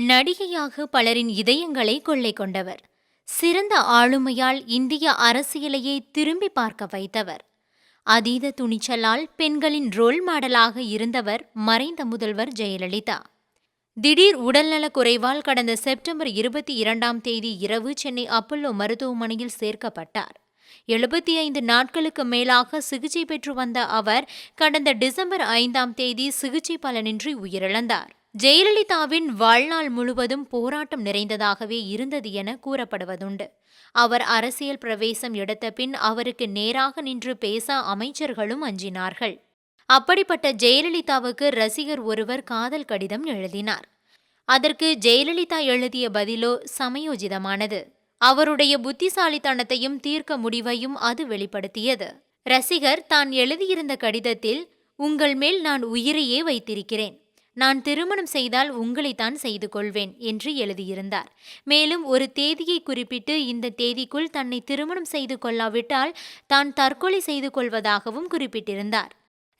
நடிகையாக பலரின் இதயங்களை கொள்ளை கொண்டவர். சிறந்த ஆளுமையால் இந்திய அரசியலையே திரும்பி பார்க்க வைத்தவர். அதீத துணிச்சலால் பெண்களின் ரோல் மாடலாக இருந்தவர் மறைந்த முதல்வர் ஜெயலலிதா. திடீர் உடல்நலக் குறைவால் கடந்த செப்டம்பர் இருபத்தி இரண்டாம் தேதி இரவு சென்னை அப்பல்லோ மருத்துவமனையில் சேர்க்கப்பட்டார். எழுபத்தி ஐந்து நாட்களுக்கு மேலாக சிகிச்சை பெற்று வந்த அவர் கடந்த டிசம்பர் ஐந்தாம் தேதி சிகிச்சை பலனின்றி உயிரிழந்தார். ஜெயலலிதாவின் வாழ்நாள் முழுவதும் போராட்டம் நிறைந்ததாகவே இருந்தது என கூறப்படுவதுண்டு. அவர் அரசியல் பிரவேசம் எடுத்த பின் அவருக்கு நேராக நின்று பேச அமைச்சர்களும் அஞ்சினார்கள். அப்படிப்பட்ட ஜெயலலிதாவுக்கு ரசிகர் ஒருவர் காதல் கடிதம் எழுதினார். அதற்கு ஜெயலலிதா எழுதிய பதிலோ சமயோஜிதமானது. அவருடைய புத்திசாலித்தனத்தையும் தீர்க்க முடிவையும் அது வெளிப்படுத்தியது. ரசிகர் தான் எழுதியிருந்த கடிதத்தில் உங்கள் மேல் நான் உயிரையே வைத்திருக்கிறேன். நான் திருமணம் செய்தால் உங்களைத்தான் செய்து கொள்வேன் என்று எழுதியிருந்தார். மேலும் ஒரு தேதியை குறிப்பிட்டு இந்த தேதிக்குள் தன்னை திருமணம் செய்து கொள்ளாவிட்டால் தான் தற்கொலை செய்து கொள்வதாகவும் குறிப்பிட்டிருந்தார்.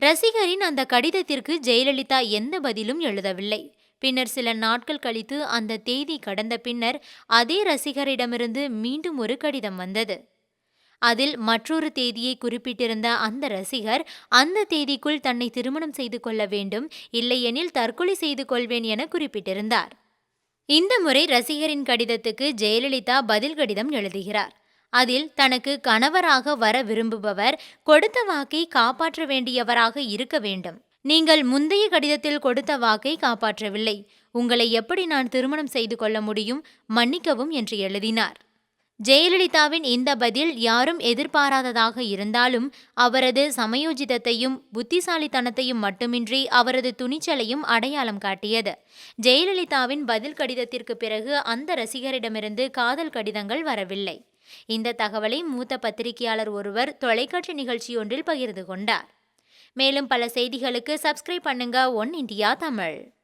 ரசிகரின் அந்த கடிதத்திற்கு ஜெயலலிதா எந்த பதிலும் எழுதவில்லை. பின்னர் சில நாட்கள் கழித்து அந்த தேதி கடந்த பின்னர் அதே ரசிகரிடமிருந்து மீண்டும் ஒரு கடிதம் வந்தது. அதில் மற்றொரு தேதியை குறிப்பிட்டிருந்த அந்த ரசிகர் அந்த தேதிக்குள் தன்னை திருமணம் செய்து கொள்ள வேண்டும் இல்லையெனில் தற்கொலை செய்து கொள்வேன் என குறிப்பிட்டிருந்தார். இந்த முறை ரசிகரின் கடிதத்துக்கு ஜெயலலிதா பதில் கடிதம் எழுதுகிறார். அதில் தனக்கு கணவராக வர விரும்புபவர் கொடுத்த வாக்கை காப்பாற்ற வேண்டியவராக இருக்க வேண்டும். நீங்கள் முந்தைய கடிதத்தில் கொடுத்த வாக்கை காப்பாற்றவில்லை. உங்களை எப்படி நான் திருமணம் செய்து கொள்ள முடியும்? மன்னிக்கவும் என்று எழுதினார். ஜெயலலிதாவின் இந்த பதில் யாரும் எதிர்பாராததாக இருந்தாலும் அவரது சமயோஜிதத்தையும் புத்திசாலித்தனத்தையும் மட்டுமின்றி அவரது துணிச்சலையும் அடையாளம் காட்டியது. ஜெயலலிதாவின் பதில் கடிதத்திற்கு பிறகு அந்த ரசிகரிடமிருந்து காதல் கடிதங்கள் வரவில்லை. இந்த தகவலை மூத்த பத்திரிகையாளர் ஒருவர் தொலைக்காட்சி நிகழ்ச்சியொன்றில் பகிர்ந்து கொண்டார். மேலும் பல செய்திகளுக்கு சப்ஸ்கிரைப் பண்ணுங்க ஒன் இந்தியா தமிழ்.